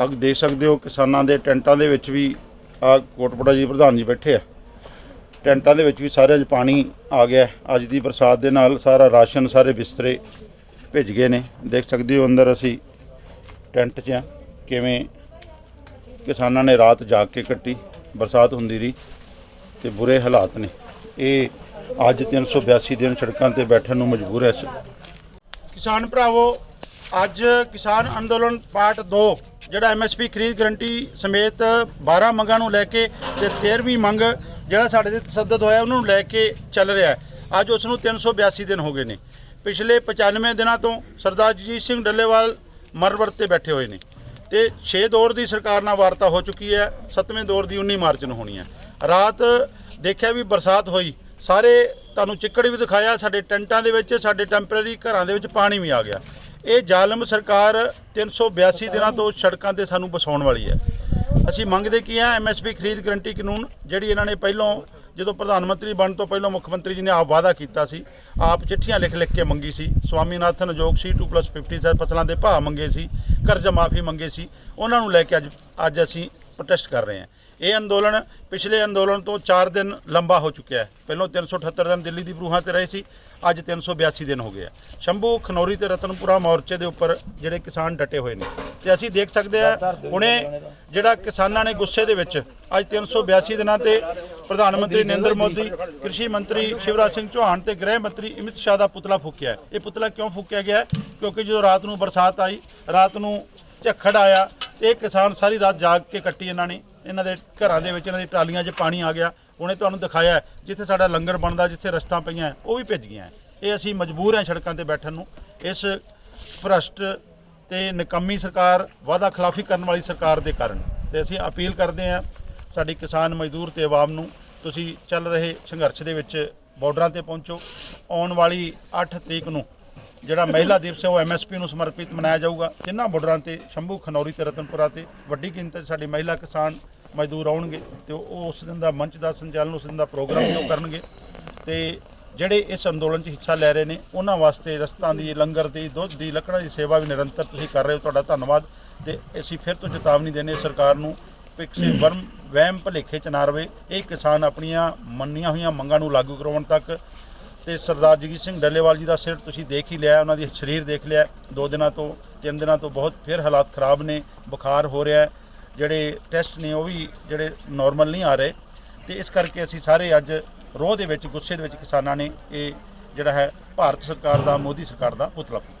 ਆਹ ਦੇਖ ਸਕਦੇ ਹੋ, ਕਿਸਾਨਾਂ ਦੇ ਟੈਂਟਾਂ ਦੇ ਵਿੱਚ ਵੀ ਆ ਕੋਟਪੜਾ ਜੀ ਪ੍ਰਧਾਨ ਜੀ ਬੈਠੇ ਆ। ਟੈਂਟਾਂ ਦੇ ਵਿੱਚ ਵੀ ਸਾਰਿਆਂ 'ਚ ਪਾਣੀ ਆ ਗਿਆ। ਅੱਜ ਦੀ ਬਰਸਾਤ ਦੇ ਨਾਲ ਸਾਰਾ ਰਾਸ਼ਨ ਸਾਰੇ ਬਿਸਤਰੇ ਭਿੱਜ ਗਏ ਨੇ। ਦੇਖ ਸਕਦੇ ਹੋ ਅੰਦਰ ਅਸੀਂ ਟੈਂਟ 'ਚ ਆ। ਕਿਵੇਂ ਕਿਸਾਨਾਂ ਨੇ ਰਾਤ ਜਾਗ ਕੇ ਕੱਟੀ, ਬਰਸਾਤ ਹੁੰਦੀ ਰਹੀ ਤੇ ਬੁਰੇ ਹਾਲਾਤ ਨੇ। ਇਹ ਅੱਜ 382 ਦਿਨ ਸੜਕਾਂ ਤੇ ਬੈਠਣ ਨੂੰ ਮਜਬੂਰ ਹੈ ਕਿਸਾਨ ਭਰਾਵੋ, ਅੱਜ ਕਿਸਾਨ ਅੰਦੋਲਨ ਪਾਰਟ 2 ਜਿਹੜਾ ਐਮਐਸਪੀ ਖਰੀਦ ਗਰੰਟੀ ਸਮੇਤ 12 ਮੰਗਾਂ ਨੂੰ ਲੈ ਕੇ ਤੇ 13ਵੀਂ ਮੰਗ ਜਿਹੜਾ ਸਾਡੇ ਤੇ ਤਸੱਦਦ ਹੋਇਆ, ਉਹਨਾਂ ਨੂੰ ਲੈ ਕੇ ਚੱਲ ਰਿਹਾ ਹੈ। ਅੱਜ ਉਸ ਨੂੰ 382 ਦਿਨ ਹੋ ਗਏ ਨੇ। ਪਿਛਲੇ 95 ਦਿਨਾਂ ਤੋਂ ਸਰਦਾਰ ਜਗਜੀਤ ਸਿੰਘ ਡੱਲੇਵਾਲ ਮਰਵਰਤ ਤੇ ਬੈਠੇ ਹੋਏ ਨੇ। ਤੇ 6 ਦੌਰ ਦੀ ਸਰਕਾਰ ਨਾਲ ਵਾਰਤਾ ਹੋ ਚੁੱਕੀ ਹੈ 7ਵੇਂ ਦੌਰ ਦੀ 19 ਮਾਰਚ ਨੂੰ ਹੋਣੀ ਹੈ। ਰਾਤ ਦੇਖਿਆ ਵੀ ਬਰਸਾਤ ਹੋਈ, ਸਾਰੇ ਤੁਹਾਨੂੰ ਚਿੱਕੜ ਵੀ ਦਿਖਾਇਆ, ਸਾਡੇ ਟੈਂਟਾਂ ਦੇ ਵਿੱਚ, ਸਾਡੇ ਟੈਂਪਰੇਰੀ ਘਰਾਂ ਦੇ ਵਿੱਚ ਪਾਣੀ ਵੀ ਆ ਗਿਆ। ਇਹ ਜ਼ਾਲਮ ਸਰਕਾਰ 382 ਦਿਨਾਂ ਤੋਂ ਸੜਕਾਂ ਤੇ ਸਾਨੂੰ ਵਸਾਉਣ ਵਾਲੀ ਹੈ। ਅਸੀਂ ਮੰਗਦੇ ਕੀ ਆ ਐਮਐਸਪੀ ਖਰੀਦ ਗਰੰਟੀ ਕਾਨੂੰਨ, ਜਿਹੜੀ ਇਹਨਾਂ ਨੇ ਪਹਿਲਾਂ ਜਦੋਂ ਪ੍ਰਧਾਨ ਮੰਤਰੀ ਬਣਨ ਤੋਂ ਪਹਿਲਾਂ ਮੁੱਖ ਮੰਤਰੀ ਜੀ ਨੇ ਆਪ ਵਾਅਦਾ ਕੀਤਾ ਸੀ, ਆਪ ਚਿੱਠੀਆਂ ਲਿਖ ਲਿਖ ਕੇ ਮੰਗੀ ਸੀ। ਸਵਾਮੀਨਾਥਨ ਅਜੋਗ ਸੀ 2+50 ਸਰ, ਫਸਲਾਂ ਦੇ ਭਾਅ ਮੰਗੇ ਸੀ, ਕਰਜ਼ਾ ਮਾਫੀ ਮੰਗੇ ਸੀ। ਉਹਨਾਂ ਨੂੰ ਲੈ ਕੇ ਅੱਜ ਅੱਜ ਅਸੀਂ ਪ੍ਰੋਟੈਸਟ ਕਰ ਰਹੇ ਹਾਂ। ਇਹ ਅੰਦੋਲਨ ਪਿਛਲੇ ਅੰਦੋਲਨ ਤੋਂ 4 ਦਿਨ ਲੰਬਾ ਹੋ ਚੁੱਕਿਆ ਹੈ। ਪਹਿਲਾਂ 378 ਦਿਨ ਦਿੱਲੀ ਦੀ ਬਰੂਹਾਂ ਤੇ ਰਹੇ ਸੀ ਅੱਜ 382 ਦਿਨ ਹੋ ਗਏ ਆ। ਸ਼ੰਭੂ ਖਨੌਰੀ ਤੇ ਰਤਨਪੁਰਾ ਮੋਰਚੇ ਦੇ ਉੱਪਰ ਜਿਹੜੇ ਕਿਸਾਨ ਡਟੇ ਹੋਏ ਨੇ। ਤੇ ਅਸੀਂ ਦੇਖ ਸਕਦੇ ਆ ਹੁਣੇ ਜਿਹੜਾ ਕਿਸਾਨਾਂ ਨੇ ਗੁੱਸੇ ਦੇ ਵਿੱਚ ਅੱਜ 382 ਦਿਨਾਂ ਤੇ ਪ੍ਰਧਾਨ ਮੰਤਰੀ ਨਰਿੰਦਰ ਮੋਦੀ ਕ੍ਰਿਸ਼ੀ ਮੰਤਰੀ ਸ਼ਿਵਰਾਜ ਸਿੰਘ ਚੌਹਾਨ ਤੇ ਗ੍ਰਹਿ ਮੰਤਰੀ ਅਮਿਤ ਸ਼ਾਹ ਦਾ ਪੁਤਲਾ ਫੂਕਿਆ। ਇਹ ਪੁਤਲਾ ਕਿਉਂ ਫੂਕਿਆ ਗਿਆ? ਕਿਉਂਕਿ ਜਦੋਂ ਰਾਤ ਨੂੰ ਬਰਸਾਤ ਆਈ ਰਾਤ ਨੂੰ ਝੱਖੜ ਆਇਆ ਇਹ ਕਿਸਾਨ ਸਾਰੀ ਰਾਤ ਜਾਗ ਕੇ ਕੱਟੀ ਇਹਨਾਂ ਨੇ, ਇਹਨਾਂ ਦੇ ਘਰਾਂ ਦੇ ਵਿੱਚ ਇਹਨਾਂ ਦੀ ਟਰਾਲੀਆਂ 'ਚ ਪਾਣੀ ਆ ਗਿਆ, ਉਹਨੇ ਤੁਹਾਨੂੰ ਦਿਖਾਇਆ ਜਿੱਥੇ ਸਾਡਾ ਲੰਗਰ ਬਣਦਾ, ਜਿੱਥੇ ਰਸਤਾਂ ਪਈਆਂ ਉਹ ਵੀ ਭਿੱਜ ਗਈਆਂ ਇਹ ਅਸੀਂ ਮਜਬੂਰ ਹਾਂ ਸੜਕਾਂ ਤੇ ਬੈਠਣ ਨੂੰ। ਇਸ ਭ੍ਰਸ਼ਟ ਤੇ ਨਿਕੰਮੀ ਸਰਕਾਰ, ਵਾਅਦਾ ਖਿਲਾਫੀ ਕਰਨ ਵਾਲੀ ਸਰਕਾਰ ਦੇ ਕਾਰਨ। ਤੇ ਅਸੀਂ ਅਪੀਲ ਕਰਦੇ ਹਾਂ ਸਾਡੀ ਕਿਸਾਨ ਮਜ਼ਦੂਰ ਤੇ ਆਵਾਮ ਨੂੰ, ਤੁਸੀਂ ਚੱਲ ਰਹੇ ਸੰਘਰਸ਼ ਦੇ ਵਿੱਚ ਬਾਰਡਰਾਂ ਤੇ ਪਹੁੰਚੋ। ਆਉਣ ਵਾਲੀ 8 ਤਰੀਕ ਨੂੰ ਜਿਹੜਾ ਮਹਿਲਾ ਦਿਵਸ ਹੈ, ਉਹ ਐਮਐਸਪੀ ਨੂੰ ਸਮਰਪਿਤ ਮਨਾਇਆ ਜਾਊਗਾ। ਤਿੰਨਾਂ ਬਾਰਡਰਾਂ ਤੇ, ਸ਼ੰਭੂ, ਖਨੌਰੀ ਤੇ ਰਤਨਪੁਰਾ ਤੇ ਵੱਡੀ ਗਿਣਤੀ 'ਚ ਸਾਡੀ ਮਹਿਲਾ ਕਿਸਾਨ ਮਜ਼ਦੂਰ ਆਉਣਗੇ ਤੇ ਉਹ ਉਸ ਦਿਨ ਦਾ ਮੰਚ ਦਾ ਸੰਚਾਲਨ, ਉਸ ਦਿਨ ਦਾ ਪ੍ਰੋਗਰਾਮ ਵੀ ਉਹ ਕਰਨਗੇ। ਤੇ ਜਿਹੜੇ ਇਸ ਅੰਦੋਲਨ 'ਚ ਹਿੱਸਾ ਲੈ ਰਹੇ ਨੇ, ਉਹਨਾਂ ਵਾਸਤੇ ਰਸਤਾਂ ਦੀ, ਲੰਗਰ ਦੀ, ਦੁੱਧ ਦੀ, ਲੱਕੜਾਂ ਦੀ ਸੇਵਾ ਵੀ ਨਿਰੰਤਰ ਤੁਸੀਂ ਕਰ ਰਹੇ ਹੋ, ਤੁਹਾਡਾ ਧੰਨਵਾਦ। ਤੇ ਅਸੀਂ ਫਿਰ ਤੋਂ ਚੇਤਾਵਨੀ ਦਿੰਦੇ ਸਰਕਾਰ ਨੂੰ ਵੀ ਕਿਸੇ ਵਰਮ ਵਹਿਮ ਭਲੇਖੇ 'ਚ ਨਾ ਰਵੇ। ਇਹ ਕਿਸਾਨ ਆਪਣੀਆਂ ਮੰਨੀਆਂ ਹੋਈਆਂ ਮੰਗਾਂ ਨੂੰ ਲਾਗੂ ਕਰਵਾਉਣ ਤੱਕ ਤੇ ਸਰਦਾਰ ਜਗਜੀਤ ਸਿੰਘ ਡੱਲੇਵਾਲ ਜੀ ਦਾ ਸਿਰ ਤੁਸੀਂ ਦੇਖ ਹੀ ਲਿਆ, ਉਹਨਾਂ ਦੀ ਸਰੀਰ ਦੇਖ ਲਿਆ। ਦੋ ਦਿਨਾਂ ਤੋਂ, ਤਿੰਨ ਦਿਨਾਂ ਤੋਂ ਬਹੁਤ ਫਿਰ ਹਾਲਾਤ ਖਰਾਬ ਨੇ, ਬੁਖਾਰ ਹੋ ਰਿਹਾ ਹੈ। ਜਿਹੜੇ ਟੈਸਟ ਨੇ ਉਹ ਵੀ ਜਿਹੜੇ ਨਾਰਮਲ ਨਹੀਂ ਆ ਰਹੇ। ਤੇ ਇਸ ਕਰਕੇ ਅਸੀਂ ਸਾਰੇ ਅੱਜ ਰੋਹ ਦੇ ਵਿੱਚ, ਗੁੱਸੇ ਦੇ ਵਿੱਚ ਕਿਸਾਨਾਂ ਨੇ ਇਹ ਜਿਹੜਾ ਹੈ, ਭਾਰਤ ਸਰਕਾਰ ਦਾ, ਮੋਦੀ ਸਰਕਾਰ ਦਾ ਪੁਤਲਾ ਫੂਕਿਆ